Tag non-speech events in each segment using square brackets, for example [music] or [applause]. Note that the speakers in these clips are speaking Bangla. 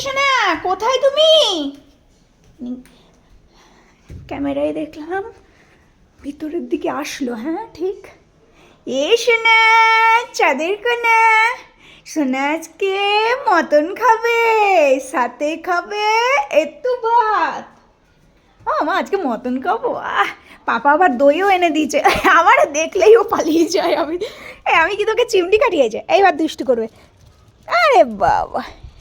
শোনা কোথায় তুমি? ক্যামেরায় দেখলাম, ভিতরের দিকে আসলো হ্যাঁ ঠিক? এ সোনা, চাঁদের কোনা সোনা আজকে মটন খাবে, সাথে খাবে একটু ভাত। ও, মা, আজকে মটন খাব? আহ, পাপা আবার দইও এনে দিয়েছে। আমার দেখলেই ও পালিয়ে যায়। আমি আমি কি তোকে চিমটি কাটিয়ে যায় এইবার দুষ্টু করবে। আরে বাবা।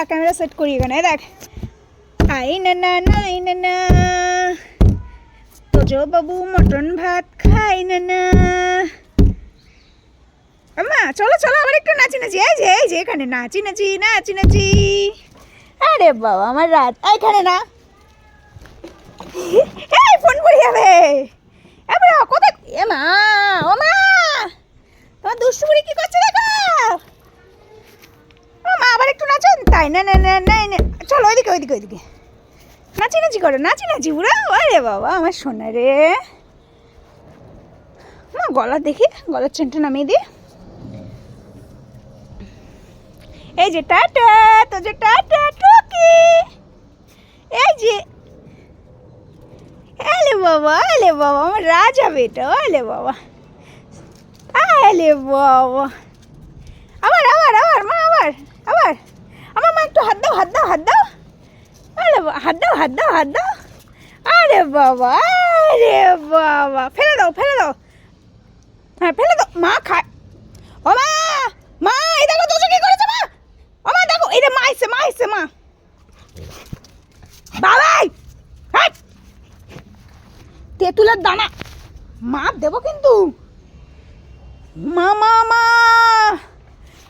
দাঁড়া ক্যামেরা সেট করি এখানে দেখ। আই না না নাই না না। তোজো বাবু মটন ভাত খাই না না। চলো চলো, আবার একটু নাচি নাচি। এই যে এই যে, এখানে নাচি নাচি নাচি নাচি। আরে বাবা, আমার রাত। এখানে না। [laughs] এই, ফোন পড়ে যাবে এবার কোথায়? এ মা, ও মা। না না না না না চলো ওইদিকে ওইদিকে ওইদিকে। নাচি নাচি করো, নাচি নাচি। বুড়া আরে বাবা, আমার সোনা রে। মা, গলা দেখি, গলার চেনটা নামিয়ে দিই। এই যে টাটা, তো যে টাটা টুকি। এই যে আলে বাবা আলে বাবা, আমার রাজা বেটা আলে বাবা। আলে বাবা। আবার আবার আবার, মা, আবার। একটু হাত দাও হাত দাও হাত দাও আরে হাত দাও হাত দাও হাত দাও আরে বাবা আরে বাবা। ফেলে দাও ফেলে দাও। হ্যাঁ ফেলে দাও। মা খায়। ও মা মা, এই দেখো তোজো কি করেছে মা? ও মা, দেখো, এই মা এসে মা এসে মা। বাবাই তেঁতুলের দানা। মাপ দেবো কিন্তু। মা মা মা।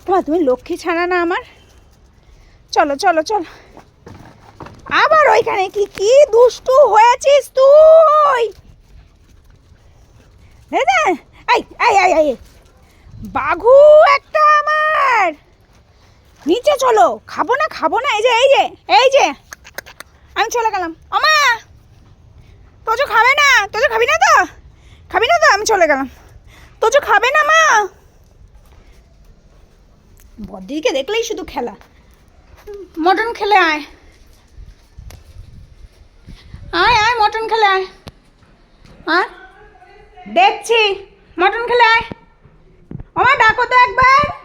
তোমার, তুমি লক্ষ্মী ছাড়া না আমার? চলো চলো চলো। আবার ওইখানে কি কি দুষ্টু হয়েছিস তুই? এই বাঘু একটা আমার। নিচে চলো। খাব না খাব না, এই যে এই যে এই যে। আমি চলে গেলাম। আমা তোজো খাবে না? তোজো খাবি না তো? খাবি না তো? আমি চলে গেলাম। তোজো খাবে না মা? বদিকে দেখলেই শুধু খেলা। মটন খেলে আয়। আয় আয়, মটন খেলে আয়। আর দেখছি। মটন খেলে আয়। আমার ডাকো তো একবার।